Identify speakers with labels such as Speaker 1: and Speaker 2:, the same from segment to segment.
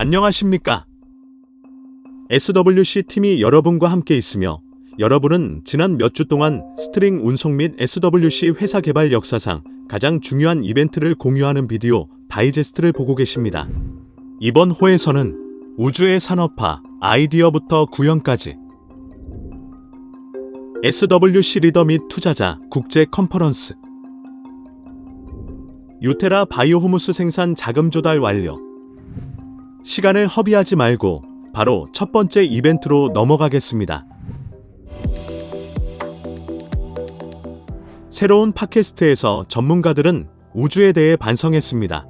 Speaker 1: 안녕하십니까? SWC 팀이 여러분과 함께 있으며 여러분은 지난 몇 주 동안 스트링 운송 및 SWC 회사 개발 역사상 가장 중요한 이벤트를 공유하는 비디오 다이제스트를 보고 계십니다. 이번 호에서는 우주의 산업화, 아이디어부터 구현까지 SWC 리더 및 투자자 국제 컨퍼런스 유테라 바이오후무스 생산 자금 조달 완료 시간을 허비하지 말고 바로 첫 번째 이벤트로 넘어가겠습니다. 새로운 팟캐스트에서 전문가들은 우주에 대해 반성했습니다.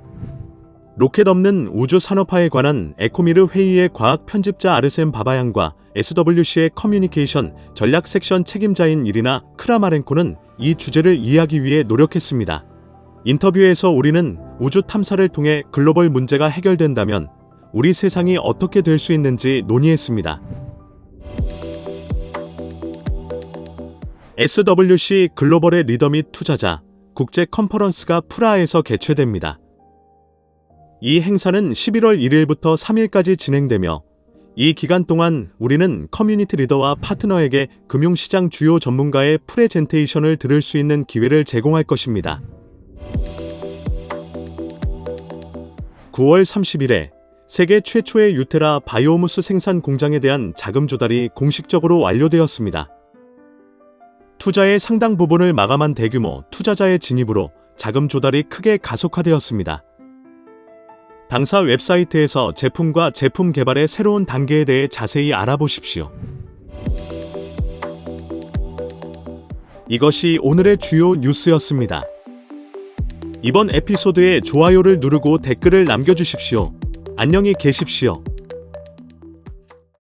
Speaker 1: 로켓 없는 우주 산업화에 관한 에코미르 회의의 과학 편집자 아르센 바바양과 SWC의 커뮤니케이션 전략 섹션 책임자인 이리나 크라마렌코는 이 주제를 이해하기 위해 노력했습니다. 인터뷰에서 우리는 우주 탐사를 통해 글로벌 문제가 해결된다면 우리 세상이 어떻게 될 수 있는지 논의했습니다. SWC 글로벌의 리더 및 투자자 국제 컨퍼런스가 프라하에서 개최됩니다. 이 행사는 11월 1일부터 3일까지 진행되며 이 기간 동안 우리는 커뮤니티 리더와 파트너에게 금융시장 주요 전문가의 프레젠테이션을 들을 수 있는 기회를 제공할 것입니다. 9월 30일에 세계 최초의 유테라 바이오무스 생산 공장에 대한 자금 조달이 공식적으로 완료되었습니다. 투자의 상당 부분을 마감한 대규모 투자자의 진입으로 자금 조달이 크게 가속화되었습니다. 당사 웹사이트에서 제품과 제품 개발의 새로운 단계에 대해 자세히 알아보십시오. 이것이 오늘의 주요 뉴스였습니다. 이번 에피소드에 좋아요를 누르고 댓글을 남겨주십시오. 안녕히 계십시오.